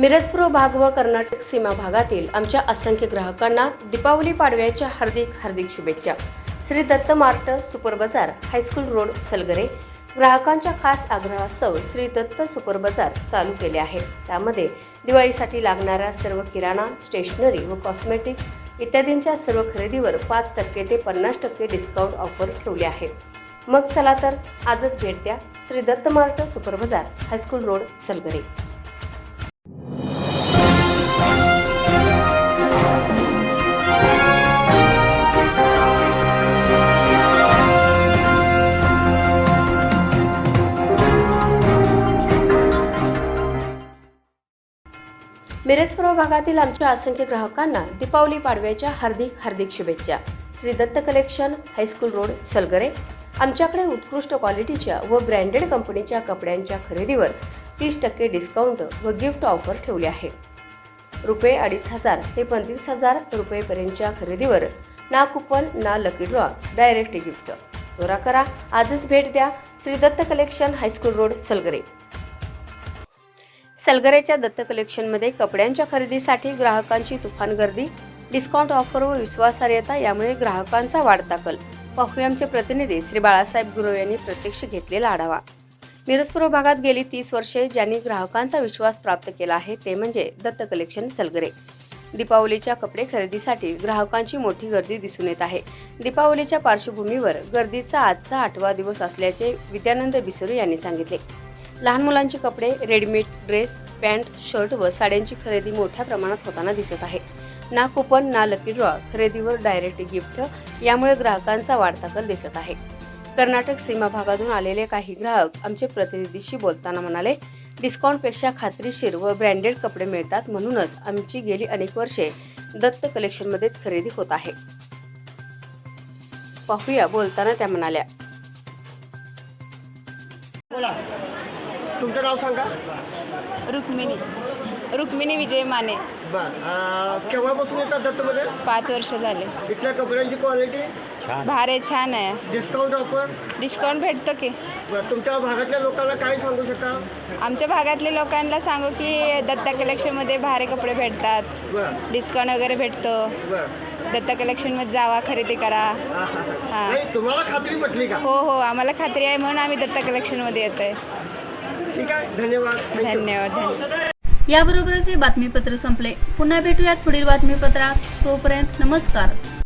मिरजपूर भाग व कर्नाटक सीमा भागातील आमच्या असंख्य ग्राहकांना दीपावली पाडव्याच्या हार्दिक हार्दिक शुभेच्छा. श्री दत्त मार्ट सुपर बाजार हायस्कूल रोड सलगरे. ग्राहकांच्या खास आग्रहास्तव श्री दत्त सुपर बाजार चालू केले आहे. त्यामध्ये दिवाळीसाठी लागणाऱ्या सर्व किराणा स्टेशनरी व कॉस्मेटिक्स इत्यादींच्या सर्व खरेदीवर पाच टक्के ते पन्नास टक्के डिस्काउंट ऑफर ठेवले आहे. मग चला तर आजच भेट द्या. श्री दत्त मार्ट सुपर बाजार high school road Salgare. Mirajpur भागातील आमच्या असंख्य ग्राहकांना दीपावली पाडव्याच्या हार्दिक हार्दिक शुभेच्छा. Shri Datta collection high school road Salgare. आमच्याकडे उत्कृष्ट क्वालिटीच्या व ब्रँडेड कंपनीच्या कपड्यांच्या खरेदीवर तीस टक्के डिस्काउंट व गिफ्ट ऑफर ठेवले आहे. रुपये अडीच हजार ते पंचवीस हजार रुपयेपर्यंतच्या खरेदीवर ना कुपन ना लकी ड्रॉ डायरेक्ट गिफ्ट त्वरा करा. आजच भेट द्या. Shri Datta collection high school road Salgare. सलगरेच्या Datta कलेक्शनमध्ये कपड्यांच्या खरेदीसाठी ग्राहकांची तुफान गर्दी डिस्काउंट ऑफर व विश्वासार्हता यामुळे ग्राहकांचा वाढता कल. पाहूया आमचे प्रतिनिधी श्री बाळासाहेब गुरव यांनी प्रत्यक्ष घेतलेला आढावा. मिरजपूर भागात गेली तीस वर्षे ज्यांनी ग्राहकांचा विश्वास प्राप्त केला आहे ते म्हणजे दत्त कलेक्शन सलगरे. दीपावलीच्या कपडे खरेदीसाठी ग्राहकांची मोठी गर्दी दिसून येत आहे. दीपावलीच्या पार्श्वभूमीवर गर्दीचा आजचा आठवा दिवस असल्याचे विद्यानंद बिसरू यांनी सांगितले. लहान मुलांचे कपडे रेडीमेड ड्रेस पॅन्ट शर्ट व साड्यांची खरेदी मोठ्या प्रमाणात होताना दिसत आहे. ना कुपन ना लकी ड्रॉ खरेदीवर डायरेक्ट गिफ्ट यामुळे ग्राहकांचा वाढता कल दिसत आहे. कर्नाटक सीमा भागातून आलेले काही ग्राहक आमचे प्रतिनिधीशी बोलताना म्हणाले डिस्काउंटपेक्षा खात्रीशीर व ब्रँडेड कपडे मिळतात म्हणूनच आमची गेली अनेक वर्षे दत्त कलेक्शनमध्येच खरेदी होत आहे. पाहूया बोलताना त्या म्हणाल्या. तुमचं नाव सांगा. रुक्मिणी रुक्मिणी विजय माने. बर केव्हापासून येतात दत्तमध्ये? पाच वर्ष झाले. इथल्या कपड्यांची क्वालिटी भारे छान आहे. डिस्काउंट ऑफर डिस्काउंट भेटतो की. बरं तुमच्या भागातल्या लोकांना काय सांगू शकता आमच्या भागातल्या लोकांना सांगू की दत्ता कलेक्शनमध्ये भारे कपडे भेटतात. बरं. डिस्काउंट वगैरे भेटतो. बरं. दत्ता कलेक्शनमध्ये जावा खरेदी करा. हा. नाही तुम्हाला खात्री म्हटली का? हो हो आम्हाला खात्री आहे म्हणून आम्ही दत्ता कलेक्शनमध्ये येतो आहे ठीक आहे धन्यवाद. धन्यवाद. याबरोबरच हे बातमीपत्र संपले. पुन्हा भेटूयात पुढील बातमीपत्रात. तोपर्यंत नमस्कार.